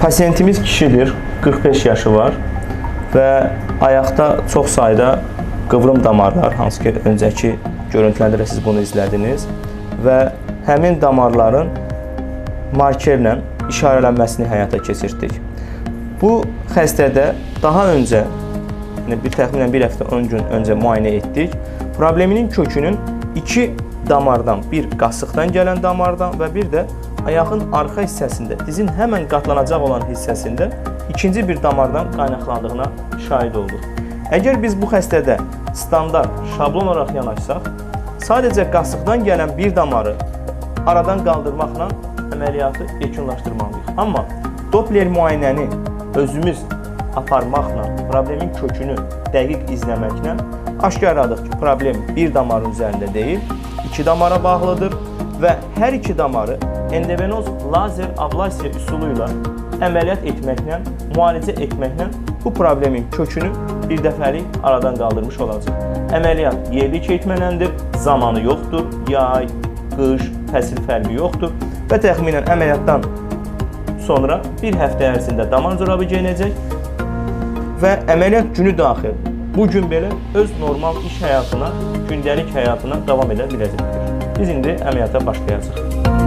Pasiyentimiz kişidir, 45 yaşı var və ayaqda çox sayda qıvrım damarlar, hansı ki öncəki görüntülərdə də siz bunu izlədiniz və həmin damarların markerlə işarələnməsini həyata keçirdik. Bu xəstədə daha öncə bir təxminən 1 həftə 10 gün öncə müayinə etdik. Probleminin kökünün iki damardan, bir qasıqdan gələn damardan və bir də ayağın arxa hissəsində, dizin həmən qatlanacaq olan hissəsində ikinci bir damardan qaynaqlandığına şahid olduq. Əgər biz bu xəstədə standart şablon olaraq yanaşsaq, sadəcə qasıqdan gələn bir damarı aradan qaldırmaqla əməliyyatı yekunlaşdırmalıyıq. Amma Doppler müayinəni özümüz aparmaqla, problemin kökünü dəqiq izləməklə aşkarladıq ki, problem bir damarın üzərində deyil, iki damara bağlıdır və hər iki damarı endovenoz lazer ablasiya üsulu ilə əməliyyat etməklə, müalicə etməklə bu problemin kökünü bir dəfəlik aradan qaldırmış olacaq. Əməliyyat yerli keytmənəndir, zamanı yoxdur, yay, qış, fəsil fərqi yoxdur və təxminən əməliyyatdan sonra bir həftə ərzində damar corabı geyinəcək və əməliyyat günü daxil bu gün belə öz normal iş həyatına, gündəlik həyatına davam edə biləcəkdir. Biz indi əməliyyata başlayacağıq.